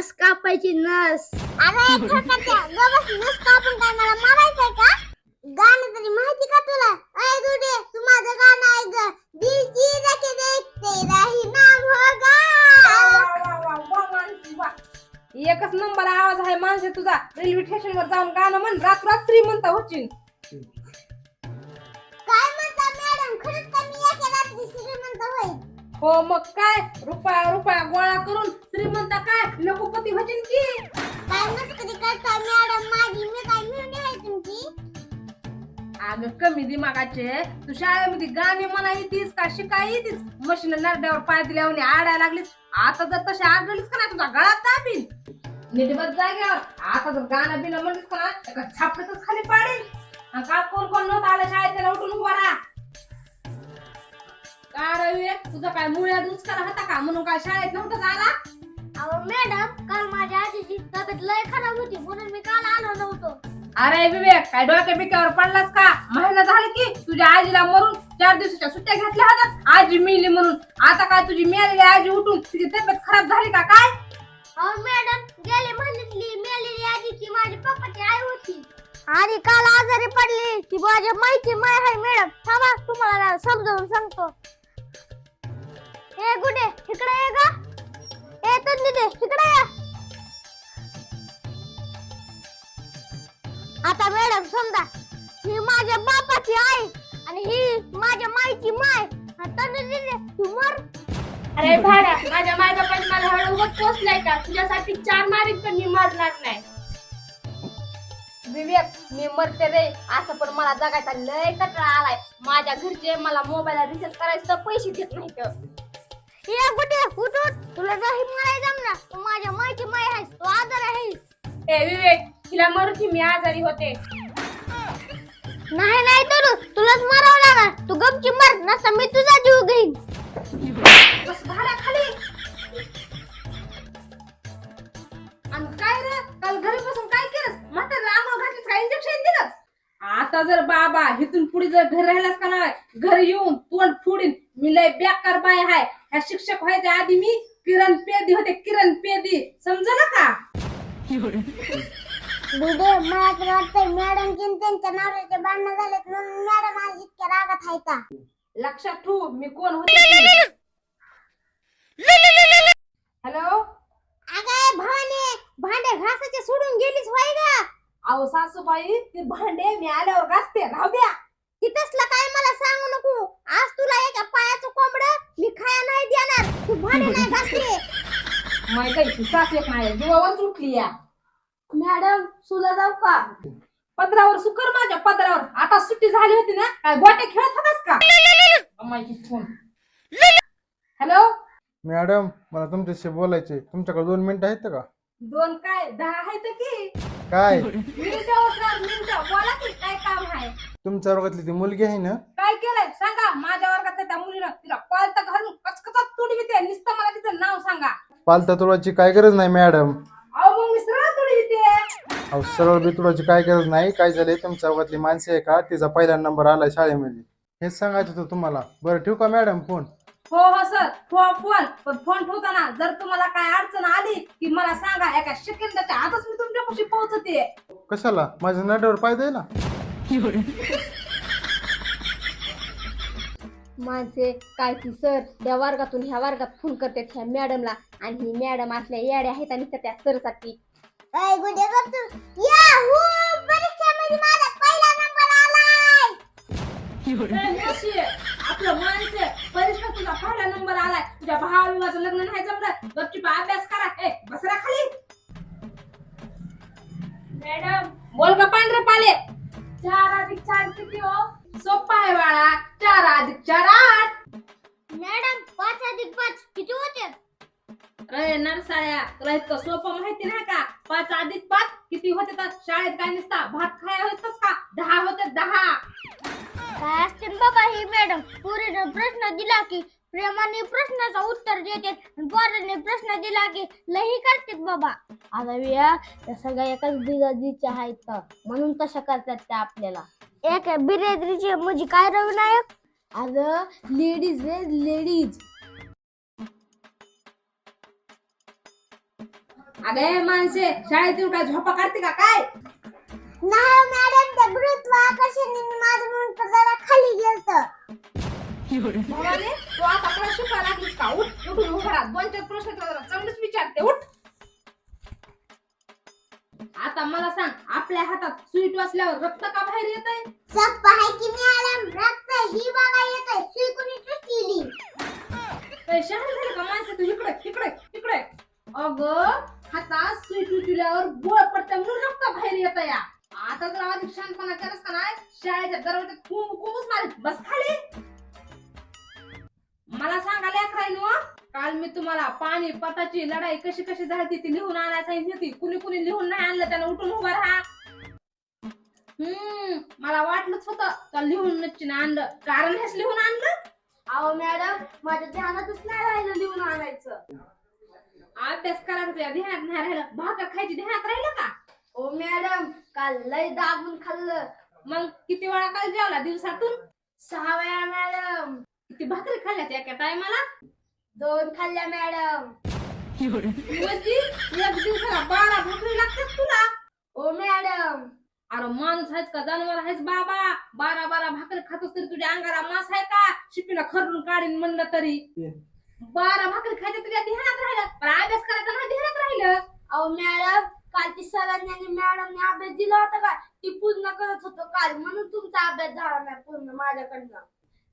नस कापायची नस. अरे खरकट्या गबस नुसतं आपण काय मला मारायचंय का? गाणं तरी माहिती का तुला? तू माझं गाणं ऐक ग. दिल की रखे देखते रही नाम होगा एकच नंबर आवाज आहे माणसे तुझा. रेल्वे स्टेशन वर जाऊन गाणं म्हण रात रात्री म्हणता होची काय म्हणता मॅडम? खरंच का मी एका रात्री श्रीमंत होईल हो मग काय? रुपया रुपया गोळा करून श्रीमंत काय? लघुपती की काय मस्करी करता? मॅडम माझी मी काय मिळून आहे तुमची? अगं कमी दिमागाचे. तू शाळेमध्ये गाणे म्हणा येतीस का शिकाय येतीस मशीन नरड्यावर पाय दिल्यावर आडायला लागलीस. आता जर तशी आगळीस का नाही तुझा गळात दाबीन नीट बस जाग्यावर आता जर गाणं बिणं म्हणलीस का ना एका छापण्यातच खाली पाडेल. आणि का कोण कोण नव्हतं आलं शाळेत त्याला उठून उभा राहा. का रवी? तुझा काय मुळ्या दुष्काळ होता का? म्हणून काय शाळेत नव्हतं आला मॅडम काल माझ्या आजीची तब्येत लय खराब होती म्हणून मी काल आलो नव्हतो. अरे विवेक काय डोक्या बिक्यावर पडलास का? महिना झाला की तुझ्या आजीला मरून चार दिवसाच्या सुट्ट्या घेतल्या होत्या. आजी मिली म्हणून. आता काय तुझी मेलेली आजी उठून तिची तब्येत खराब झाली का काय? अहो मॅडम गेले महिन्यातली मेलेली आजी ती माझ्या पप्पाची आई होती. आणि काल आजारी पडली ती माझ्या माहिती माय आहे मॅडम थांबा तुम्हाला समजावून सांगतो. ए गुडे इकडे ये गा. ए दे इकडे या. आता मॅडम समजा ही माझ्या बापाची आई आणि ही माझ्या माईची माय. तन्नी दे तू. मर. अरे भाड्या माझ्या माय बापाने मला हळूहळू पोचलाय का? तुझ्यासाठी चार मारीत पण मी मरणार नाही. विवेक मी मरते रे. असं पण मला जगायचा लय कटाळा आलाय. माझ्या घरचे मला मोबाईलला रिचार्ज करायचं तर पैसे देत नाही ये गुडे उठ उठ तुला नाही मला जमणार तू माझ्या माईची माय आहेस तू आजार आहेस. ए विवेक तिला मरुठी मी आजारी होते. नाही नाही तर तुलाच मारावं लागणार. तू गपची मर नसता मी तुझा जीव घेईन. बस भाड्या खाली. आणि काय रे? काल घरी बसून काय केलंस? म्हातारा आंघोळ घातलीस का? इंजेक्शन दिलंस? आता जर बाबा इथून पुढे जर घरी राहिलास का नाही घरी येऊन तोंड फोडीन. मी लय बेकार बाय हाय ह्या शिक्षक व्हायच्या आधी मी किरण पेदी होते. किरण पेदी. समजलं का? दुधे मला तर वाटतंय मॅडम किन त्यांच्या नवऱ्याचे भांडणं झालेत म्हणून मॅडम आज इतक्या रागात का? लक्षात ठेवू मी कोण होते हॅलो अगं भवानी भांडे घासाचे सोडून गेलीच होय गा. अहो सासूबाई ते भांडे मी आल्यावर घासते. राहू द्या. तिथसला काय मला सांगू नको. आज तुला एका पायाचं कोंबड मी खाया नाही सास एक नाही जीवावर उठली या. मॅडम सुद्धा जाऊ का? पदरावर सुकर माझ्या पदरावर. आता सुट्टी झाली होती ना काय गोटे खेळत होतास का? Phone hello? मॅडम मला तुमच्याशी बोलायचे तुमच्याकडे दोन मिनिटं आहेत का? दोन काय? दहा आहेत की? काय? मिनिटं मिनिटं. बोला की काय काम आहे? तुमच्या वर्गातली ती मुलगी आहे ना? काय केलंय? सांगा. माझ्या वर्गातल्या त्या मुलीनं तिला कॉलता घालून कचकचात तुडविते नुसतं मला तिचं नाव सांगा. पालता तुळाची काय गरज नाही मॅडम. अहो मग मी सरळ तुडविते अहो सरळ बितुळाची काय गरज नाही. काय झाले तुमच्या वर्गातली माणसे आहे का? तिचा पहिला नंबर आलाय शाळेमध्ये. हेच सांगायचं होतं तुम्हाला. बरं ठेवू का मॅडम फोन? हो हो सर. Phone phone. पण फोन ठेवताना जर तुम्हाला काय अडचण आली की मला सांगा. एका सेकंदाच्या आतच मी तुमच्यापाशी पोहोचते. कशाला? माझ्या नड्यावर पाय दे ना माणसे काय ती सर त्या वर्गातून ह्या वर्गात फोन करते ह्या मॅडमला आणि ही मॅडम असल्या येड्या आहेत आणि त्या माझा नंबर आलाय. आपलं माणसं परीक्षा तुझा पहिला नंबर आलाय. तुझ्या भावाचं लग्न नाही जमलं. गपचूप अभ्यास करा. ए बसरा खाली. मॅडम. बोल का पांढरे पाले. चार अधिक चार किती हो? सोपा आहे बाळा. चार अधिक चार आठ. मॅडम पाच अधिक पाच किती होते? अरे नरसाळ्या तुला इतकं सोपं माहिती नाही का? पाच अधिक पाच किती होते तर? शाळेत काय नसता? भात खाया होतच का? दहा होते दहा. काय असते बाबा ही मॅडम? पुरीने प्रश्न दिला की प्रेमाने प्रश्नाचं उत्तर देते. आणि पोराने प्रश्न दिला की लही करतात बाबा. आता विया त्या सगळ्या एकाच बिरादरीच्या आहेत म्हणून तशा करतात त्या आपल्याला. एक बिरेदरीचे म्हणजे काय रविनायक अगं लेडीज रे लेडीज अगे माणसे शाळेत येऊन काय झोपा काढते का काय? नाही मॅडम त्या गुरुत्वाकर्षणाने माझं मुंड जरा खाली गेलत. भवानी तू आता आपल्याला शिकायला लागलीस का? उठ उठून उभा राहा दोन चार प्रश्न तुला जरा चांगलेच विचारते. उठ. आता मला सांग आपल्या हातात स्वीट वाचल्यावर रक्त का बाहेर येत आहे की मॅडम रक्त ही बघा येतंय. सुई कुणी केली शहाणे झाले का? माणसं तू इकडे इकडे इकडे अग हातात स्वीट विचल्यावर गोळ पडत्या म्हणून रक्त बाहेर येत या. आता जर अधिक शांतपणा केलास का नाही? शाळेच्या दरवाज्यात कुंभ कुंभच मारीत. बस खाली. मी तुम्हाला पाणी पताची लढाई कशी कशी झाली ती लिहून आणायला सांगितली होती कुणी कुणी लिहून नाही आणलं त्यानं उठून उभा राहा. हम्म मला वाटलंच होतं का लिहून नच्चीनं आणलं. कारण हेच लिहून आणलं? अहो मॅडम माझ्या ध्यानातच नाही राहिलं लिहून आणायचं. अभ्यास करायचा तुझ्या ध्यानात नाही राहिलं. भाकर खायची ध्यानात राहिलं का? ओ मॅडम काल लय दाबून खाल्लं. मग किती वेळा काल जेवला दिवसातून? सहा वेळा मॅडम. किती भाकरी खाल्ल्या एका टायमाला? दोन खाल्ल्या मॅडम. म्हणजे एक दिवसाला बारा भाकरी लागतात तुला? ओ मॅडम. अरे माणूस आहेस का? जनावर आहेस बाबा. बारा बारा भाकरी खातोस तरी तुझ्या अंगाला मास आहे का? शिपीला खरडून काढीन म्हणलं तरी. बारा भाकरी खायच्या तुझ्या ध्यानात राहिलं. पण अभ्यास करायचा नाही ध्यानात राहिलं. अहो मॅडम काल ती सरांनी आणि मॅडमने अभ्यास दिला होता का? ती पूर्ण करत होतो काल. म्हणून तुमचा अभ्यास झाला नाही पूर्ण माझ्याकडनं.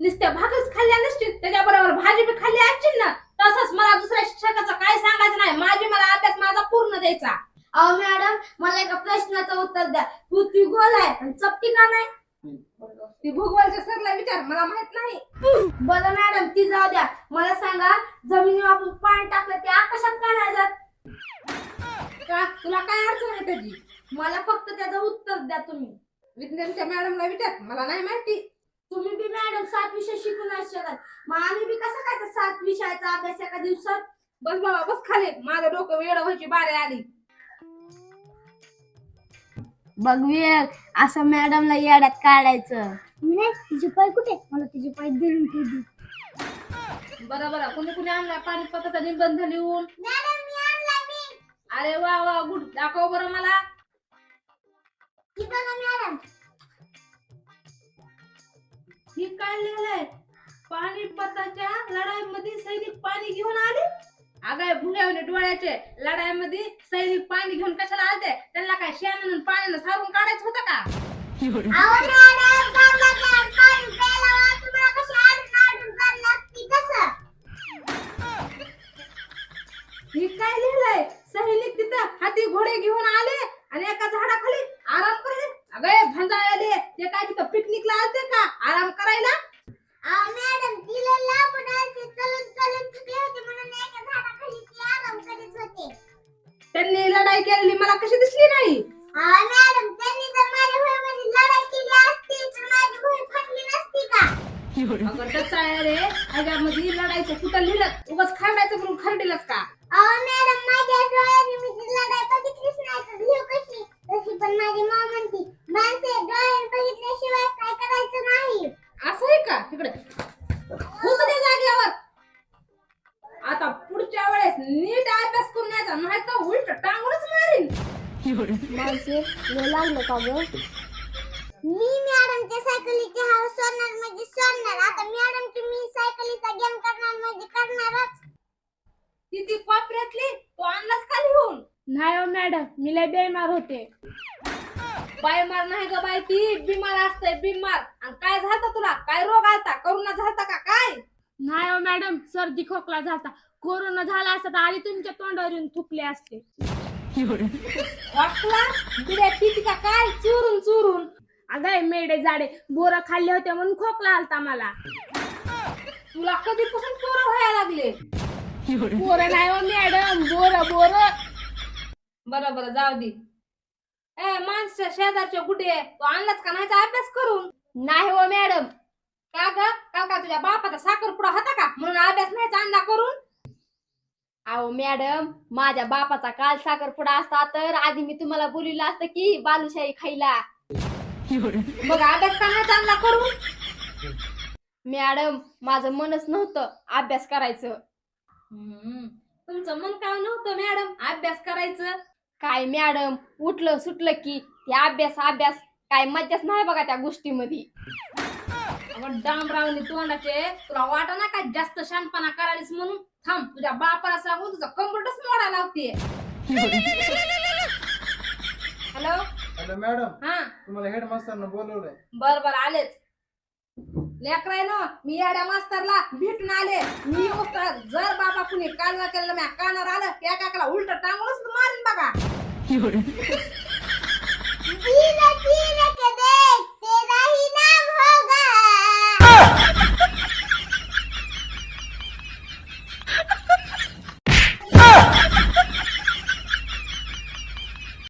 नुसत्या भाकरीच खाल्ल्या नसतील त्याच्याबरोबर भाजी बी खाल्ली असतील ना तसंच मला दुसऱ्या शिक्षकाचं काय सांगायचं नाही माझी मला अभ्यास माझा पूर्ण द्यायचा. अहो मॅडम मला एका प्रश्नाचं उत्तर द्या. पृथ्वी गोल आहे आणि चपटी का नाही? ती भूगोलच्या सरला विचार मला माहीत नाही. बरं मॅडम ती जाऊ द्या. मला सांगा जमिनीवर आपण पाणी टाकलं ते आकाशात का नाही जात? का? तुला काय अडचण आहे त्याची? मला फक्त त्याचं उत्तर द्या तुम्ही. विज्ञानच्या मॅडमला विचार मला नाही माहिती. तुम्ही बी मॅडम सात विषय शिकू नाही शकत मग आम्ही बी कसं काय सात विषयाचा अभ्यास एका दिवसात? बस बाबा बस खाली. माझं डोकं वेळ व्हायची बारे आली. बघ वेळ असं मॅडमला येड्यात काढायचं. म्हणे तिचे पाय कुठे? मला तिचे पाय दिली तुझी बरं बरं. कोणी कोणी आणलाय पाणीपताचा निबंध लिहून? मॅडम मी आणला मी. अरे वा वा. गुड. दाखव बरं मला. ही बघा मॅडम ही काय लिहिलंय पाणीपताच्या लढाईमध्ये सैनिक पाणी घेऊन आले. अगाय भुंग्यावले डोळ्याचे लढाईमध्ये सैनिक पाणी घेऊन कशाला आलते? त्यांना काय शेणानं पाण्यानं सारून काढायचं होतं का? ही काय लिहिलंय सैनिक तिथं हाती घोडे घेऊन आले आणि एका झाडाखाली आराम करायला अगं भंजाळले ते काय तिथं पिकनिकला आलते का? आराम करायला? अहो मॅडम तिला लांबून आलते चलून चलून. चुकले होते म्हणून एका झाडाखाली ती आराम करीत होते. त्यांनी लढाई केलेली मला कशी दिसली नाही? अहो मॅडम त्यांनी जर माझ्या भुईमध्ये लढाई केली असती तर माझी भुई फाटली नसती का? अगं डचाळ्या रे. ह्याच्यामध्ये लढायचं कुठं लिहिलं? उगाच खरडायचं म्हणून खरडीलच का? अहो मॅडम माझ्या डोळ्यांनी मी ती लढाई बघितलीच नाही तर लिहू कशी? तशी पण माझी मा म्हणती माणसे डोळ्याने बघितल्याशिवाय काय करायचं नाही. असं आहे का? तिकडे होत जागेवर. आता पुढच्या वेळेस नीट अभ्यास करून यायचा नाही तर उलट टांगूनच मारीन. माणसे लागलं का ग? मी मॅडमच्या सायकलीची हवा सोडणार म्हणजे सोडणार. आता मॅडमची मी सायकलीचा गेम करणार म्हणजे करणारच. ती ती कोपऱ्यातली तो आणलास का लिहून नाही हो मॅडम मी लय बेमार होते. बायमार नाही ग बाई ती बिमार असते बिमार. आणि काय झालं तुला? काय रोग आलता? करोना झालता का काय? नाही हो मॅडम सर्दी खोकला झाला कोरोना झाला असता तर आधी तुमच्या तोंडावर येऊन थुकले असते. वाटला तिला पिती का काय? चुरून चुरून. अगं मेडे जाडे बोरं खाल्ले होते म्हणून खोकला आलता मला. तुला कधीपासून पोरं व्हायला लागले? बोरं नाही हो मॅडम बोरं बोरं. बरं बरं जाऊ दे. ए माणसं शेजारच्या तू आणलाच का नाही अभ्यास करून? नाही हो मॅडम. का ग? काल का तुझ्या बापाचा साखरपुडा होता का? म्हणून अभ्यास नाही आणला करून? अहो मॅडम माझ्या बापाचा काल साखरपुडा असता तर आधी मी तुम्हाला बोलिलं असतं की बालुशाही खायला. मग अभ्यास का नाही आणला करून? मॅडम माझं मनच नव्हतं अभ्यास करायचं. हम्म. तुमचं मन काय नव्हतं मॅडम? अभ्यास करायचं? काय मॅडम उठलं सुटलं की ते अभ्यास अभ्यास काय मज्जाच नाही बघा त्या गोष्टीमध्ये. अगं डांबरावनी तोंडाचे तुला वाटा ना काय जास्त शानपणा करायलीस म्हणून? थांब तुझ्या बापाला सांगू तुझा कम्प्युटरच मोडा लावते. हॅलो हॅलो मॅडम हा. तुम्हाला हेडमास्टरनं बोलवलंय. बर बर आलेच. लेकराय ना मी येड्या मास्तरला भेटून आले. मी तर जर बाबा कुणी काल केलं म्या कानावर आलं त्या काकाला उलट टांगूनच मारीन बघा.